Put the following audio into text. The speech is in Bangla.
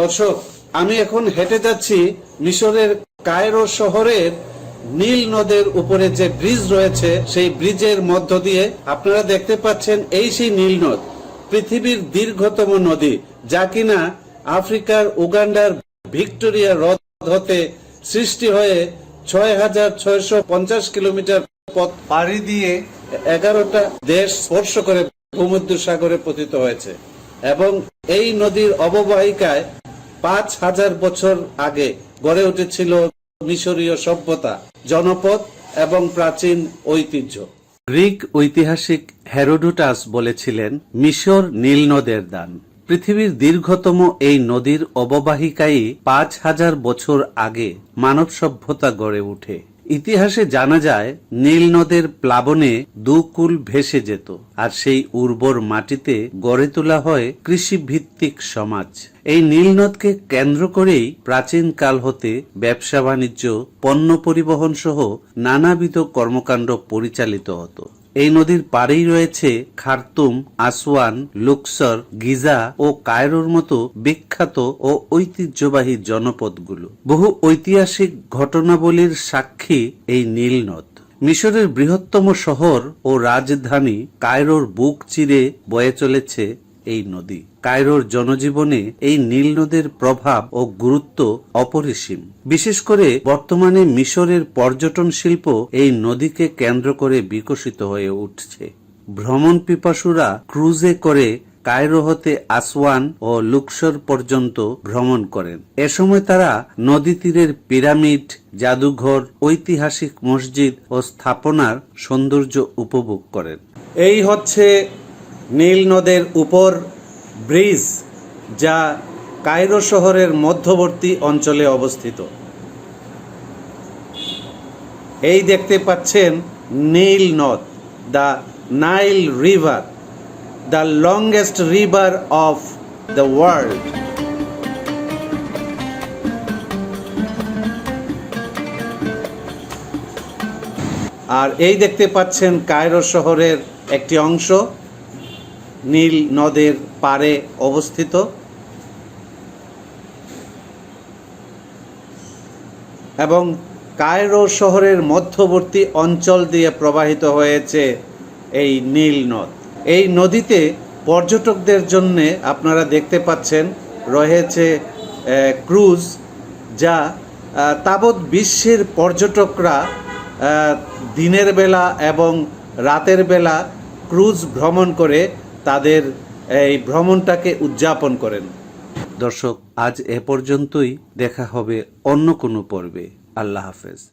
দর্শক, আমি এখন হেঁটে যাচ্ছি মিশরের কায়রো শহরের নীল নদের উপরে যে ব্রিজ রয়েছে, সেই ব্রিজের মধ্য দিয়ে আপনারা দেখতে পাচ্ছেন এই সেই নীল নদ, পৃথিবীর দীর্ঘতম নদী, যা কিনা আফ্রিকার উগান্ডার ভিক্টোরিয়া হ্রদ হতে সৃষ্টি হয়ে ছয় হাজার ছয়শো পঞ্চাশ কিলোমিটার পথ পাড়ি দিয়ে এগারোটা দেশ স্পর্শ করে ভূমধ্য সাগরে পতিত হয়েছে। এবং এই নদীর অববাহিকায় পাঁচ হাজার বছর আগে গড়ে উঠেছিল মিশরীয় সভ্যতা, জনপদ এবং প্রাচীন ঐতিহ্য। গ্রিক ঐতিহাসিক হেরোডোটাস বলেছিলেন, মিশর নীল নদের দান। পৃথিবীর দীর্ঘতম এই নদীর অববাহিকায় পাঁচ হাজার বছর আগে মানব সভ্যতা গড়ে ওঠে ইতিহাসে জানা যায়, নীল নদের প্লাবনে দুকুল ভেসে যেত, আর সেই উর্বর মাটিতে গড়ে তোলা হয় কৃষিভিত্তিক সমাজ। এই নীলনদকে কেন্দ্র করেই প্রাচীন কাল হতে ব্যবসা বাণিজ্য পণ্য পরিবহন সহ নানাবিধ কর্মকাণ্ড পরিচালিত হতো। এই নদীর পাড়েই রয়েছে খার্তুম, আসওয়ান, লুকসর, গিজা ও কায়রোর মতো বিখ্যাত ও ঐতিহ্যবাহী জনপদগুলো। বহু ঐতিহাসিক ঘটনাবলীর সাক্ষী এই নীল নদ। মিশরের বৃহত্তম শহর ও রাজধানী কায়রোর বুক চিরে বয়ে চলেছে এই নদী। কায়রোর জনজীবনে এই নীল নদের প্রভাব ও গুরুত্ব অপরিসীম। বিশেষ করে বর্তমানে মিশরের পর্যটন শিল্প এই নদীকে কেন্দ্র করে বিকশিত হয়ে উঠছে। ভ্রমণ পিপাসুরা ক্রুজে করে কায়রো হতে আসওয়ান ও লুকসর পর্যন্ত ভ্রমণ করেন। এ সময় তারা নদী তীরের পিরামিড, জাদুঘর, ঐতিহাসিক মসজিদ ও স্থাপনার সৌন্দর্য উপভোগ করেন। এই হচ্ছে নীল নদের উপর ব্রিজ যা কায়রো শহরের মধ্যবর্তী অঞ্চলে অবস্থিত। এই দেখতে পাচ্ছেন নীল নদ, the Nile river, the longest river of the world. আর এই দেখতে পাচ্ছেন কায়রো শহরের একটি অংশ। নীল নদের পারে অবস্থিত। এবং কায়রো শহরের মধ্যবর্তী অঞ্চল দিয়ে প্রবাহিত হয়েছে এই নীল নদ। এই নদীতে পর্যটকদের জন্য আপনারা দেখতে পাচ্ছেন রয়েছে ক্রুজ যা তাবৎ বিশ্বের পর্যটকরা দিনের বেলা এবং রাতের বেলা ক্রুজ ভ্রমণ করে তাদের এই ভ্রমণটাকে উদযাপন করেন। দর্শক, আজ এ পর্যন্তই। দেখা হবে অন্য কোনো পর্বে। আল্লাহ হাফেজ।